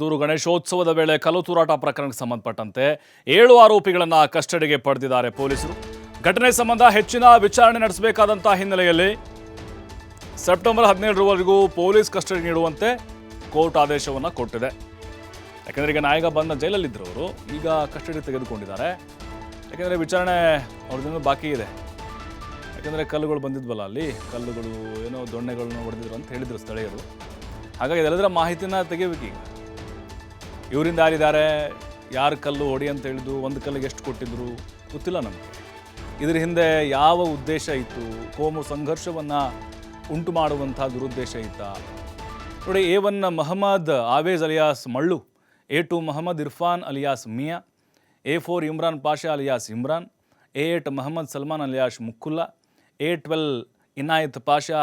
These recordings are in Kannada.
ದೂರು ಗಣೇಶೋತ್ಸವದ ವೇಳೆ ಕಲ್ಲು ತೂರಾಟ ಪ್ರಕರಣಕ್ಕೆ ಸಂಬಂಧಪಟ್ಟಂತೆ ಏಳು ಆರೋಪಿಗಳನ್ನು ಕಸ್ಟಡಿಗೆ ಪಡೆದಿದ್ದಾರೆ ಪೊಲೀಸರು. ಘಟನೆ ಸಂಬಂಧ ಹೆಚ್ಚಿನ ವಿಚಾರಣೆ ನಡೆಸಬೇಕಾದಂತಹ ಹಿನ್ನೆಲೆಯಲ್ಲಿ ಸೆಪ್ಟೆಂಬರ್ ಹದಿನೇಳರವರೆಗೂ ಪೊಲೀಸ್ ಕಸ್ಟಡಿ ನೀಡುವಂತೆ ಕೋರ್ಟ್ ಆದೇಶವನ್ನು ಕೊಟ್ಟಿದೆ. ಯಾಕೆಂದರೆ ಈಗ ನಾಯಕ ಬಂದ ಜೈಲಲ್ಲಿದ್ದರು ಅವರು ಈಗ ಕಸ್ಟಡಿ ತೆಗೆದುಕೊಂಡಿದ್ದಾರೆ. ಯಾಕೆಂದರೆ ವಿಚಾರಣೆ ಅವ್ರದ್ದು ಬಾಕಿ ಇದೆ. ಯಾಕೆಂದರೆ ಕಲ್ಲುಗಳು ಬಂದಿದ್ವಲ್ಲ ಅಲ್ಲಿ, ಕಲ್ಲುಗಳು ಏನೋ ದೊಣ್ಣೆಗಳನ್ನ ಹೊಡೆದಿದ್ರು ಅಂತ ಹೇಳಿದರು ಸ್ಥಳೀಯರು. ಹಾಗಾಗಿ ಎಲ್ಲದರ ಮಾಹಿತಿನ ತೆಗೆಯಬೇಕೀಗ ಇವರಿಂದ ಯಾರಿದ್ದಾರೆ? ಯಾರು ಕಲ್ಲು ಹೊಡಿ ಅಂತ ಹೇಳಿದ್ರು, ಒಂದು ಕಲ್ಲಿಗೆ ಎಷ್ಟು ಕೊಟ್ಟಿದ್ರು? ಗೊತ್ತಿಲ್ಲ ನಮಗೆ. ಇದರ ಹಿಂದೆ ಯಾವ ಉದ್ದೇಶ ಇತ್ತು? ಕೋಮು ಸಂಘರ್ಷವನ್ನು ಉಂಟು ಮಾಡುವಂಥ ದುರುದ್ದೇಶ ಇತ್ತ? ನೋಡಿ A one Mohammed Awez alias Mallu A two Mohammed Irfan alias Miya A four Imran Pasha alias Imran A eight Mohammed Salman alias Mukkulla A twelve Inayat Pasha,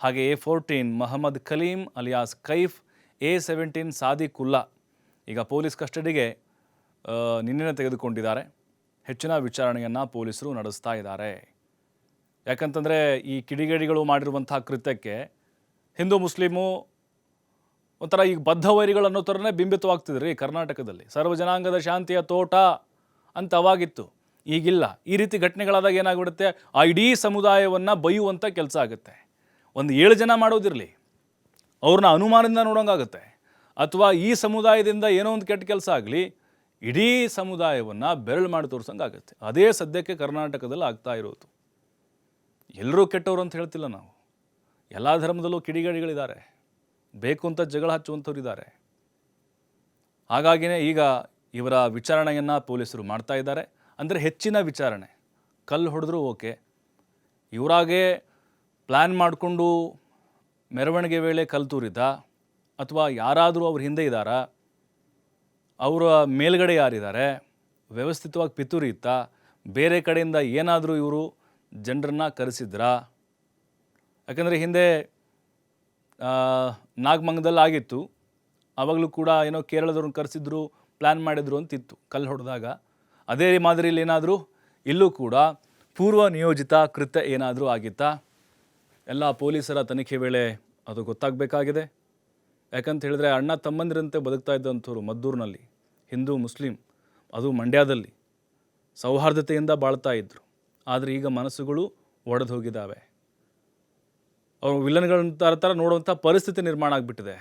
ಹಾಗೆ A fourteen Mohammed Kaleem alias Kaif A seventeen Sadiqulla ಈಗ ಪೊಲೀಸ್ ಕಸ್ಟಡಿಗೆ ನಿನ್ನೆ ತೆಗೆದುಕೊಂಡಿದ್ದಾರೆ. ಹೆಚ್ಚಿನ ವಿಚಾರಣೆಯನ್ನು ಪೊಲೀಸರು ನಡೆಸ್ತಾ ಇದ್ದಾರೆ. ಯಾಕಂತಂದರೆ ಈ ಕಿಡಿಗೇಡಿಗಳು ಮಾಡಿರುವಂಥ ಕೃತ್ಯಕ್ಕೆ ಹಿಂದೂ ಮುಸ್ಲಿಮು ಒಂಥರ ಈಗ ಬದ್ಧ ವೈರಿಗಳನ್ನೋ ಥರನೇ ಬಿಂಬಿತವಾಗ್ತಿದ್ರಿ ರೀ ಕರ್ನಾಟಕದಲ್ಲಿ. ಸರ್ವ ಜನಾಂಗದ ಶಾಂತಿಯ ತೋಟ ಅಂತ ಅವಾಗಿತ್ತು. ಈಗಿಲ್ಲ. ಈ ರೀತಿ ಘಟನೆಗಳಾದಾಗ ಏನಾಗ್ಬಿಡುತ್ತೆ? ಆ ಇಡೀ ಸಮುದಾಯವನ್ನು ಬೈಯುವಂಥ ಕೆಲಸ ಆಗುತ್ತೆ. ಒಂದು ಏಳು ಜನ ಮಾಡೋದಿರಲಿ. ಅವ್ರನ್ನ ಅನುಮಾನದಿಂದ ನೋಡೋಂಗಾಗುತ್ತೆ. ಅಥವಾ ಈ ಸಮುದಾಯದಿಂದ ಏನೋ ಒಂದು ಕೆಟ್ಟ ಕೆಲಸ ಆಗಲಿ, ಇಡೀ ಸಮುದಾಯವನ್ನು ಬೆರಳು ಮಾಡಿ ತೋರಿಸಂಗಾಗತ್ತೆ ಅದೇ ಸದ್ಯಕ್ಕೆ ಕರ್ನಾಟಕದಲ್ಲಿ ಆಗ್ತಾ ಇರೋದು. ಎಲ್ಲರೂ ಕೆಟ್ಟವರು ಅಂತ ಹೇಳ್ತಿಲ್ಲ ನಾವು. ಎಲ್ಲ ಧರ್ಮದಲ್ಲೂ ಕಿಡಿಗೇಡಿಗಳಿದ್ದಾರೆ. ಬೇಕು ಅಂತ ಜಗಳ ಹಚ್ಚುವಂಥವ್ರು ಇದ್ದಾರೆ ಹಾಗಾಗಿಯೇ ಈಗ ಇವರ ವಿಚಾರಣೆಯನ್ನು ಪೊಲೀಸರು ಮಾಡ್ತಾ ಇದ್ದಾರೆ. ಅಂದರೆ ಹೆಚ್ಚಿನ ವಿಚಾರಣೆ. ಕಲ್ಲು ಹೊಡೆದ್ರೂ ಓಕೆ. ಇವರಾಗೆ ಪ್ಲ್ಯಾನ್ ಮಾಡಿಕೊಂಡು ಮೆರವಣಿಗೆ ವೇಳೆ ಕಲ್ಲು ತೂರಿದ್ದ ಅಥವಾ ಯಾರಾದರೂ ಅವ್ರ ಹಿಂದೆ ಇದ್ದಾರಾ? ಅವರ ಮೇಲ್ಗಡೆ ಯಾರಿದ್ದಾರೆ? ವ್ಯವಸ್ಥಿತವಾಗಿ ಪಿತೂರಿ ಇತ್ತಾ? ಬೇರೆ ಕಡೆಯಿಂದ ಏನಾದರೂ ಇವರು ಜನರನ್ನ ಕರೆಸಿದ್ರಾ? ಯಾಕಂದರೆ ಹಿಂದೆ ನಾಗಮಂಗದಲ್ಲಿ ಆಗಿತ್ತು. ಆವಾಗಲೂ ಕೂಡ ಏನೋ ಕೇರಳದವ್ರನ್ನ ಕರೆಸಿದ್ರು ಪ್ಲ್ಯಾನ್ ಮಾಡಿದ್ರು ಅಂತಿತ್ತು, ಕಲ್ಲು ಹೊಡೆದಾಗ. ಅದೇ ಮಾದರಿಯಲ್ಲಿ ಏನಾದರೂ? ಇಲ್ಲೂ ಕೂಡ ಪೂರ್ವ ನಿಯೋಜಿತ ಕೃತ್ಯ ಏನಾದರೂ ಆಗಿತ್ತಾ? ಎಲ್ಲ ಪೊಲೀಸರ ತನಿಖೆ ವೇಳೆ ಅದು ಗೊತ್ತಾಗಬೇಕಾಗಿದೆ. ಯಾಕಂತ ಹೇಳಿದ್ರೆ ಅಣ್ಣ ತಮ್ಮಂದಿರಂತೆ ಬದುಕ್ತಾ ಇದ್ದಂಥವ್ರು ಮದ್ದೂರಿನಲ್ಲಿ, ಹಿಂದೂ, ಮುಸ್ಲಿಂ, ಅದು ಮಂಡ್ಯದಲ್ಲಿ ಸೌಹಾರ್ದತೆಯಿಂದ ಬಾಳ್ತಾ ಇದ್ದರು ಆದರೆ ಈಗ ಮನಸ್ಸುಗಳು ಒಡೆದು ಹೋಗಿದ್ದಾವೆ. ಅವರು ವಿಲನ್ಗಳ ಥರ ಥರ ನೋಡುವಂಥ ಪರಿಸ್ಥಿತಿ ನಿರ್ಮಾಣ ಆಗಿಬಿಟ್ಟಿದೆ.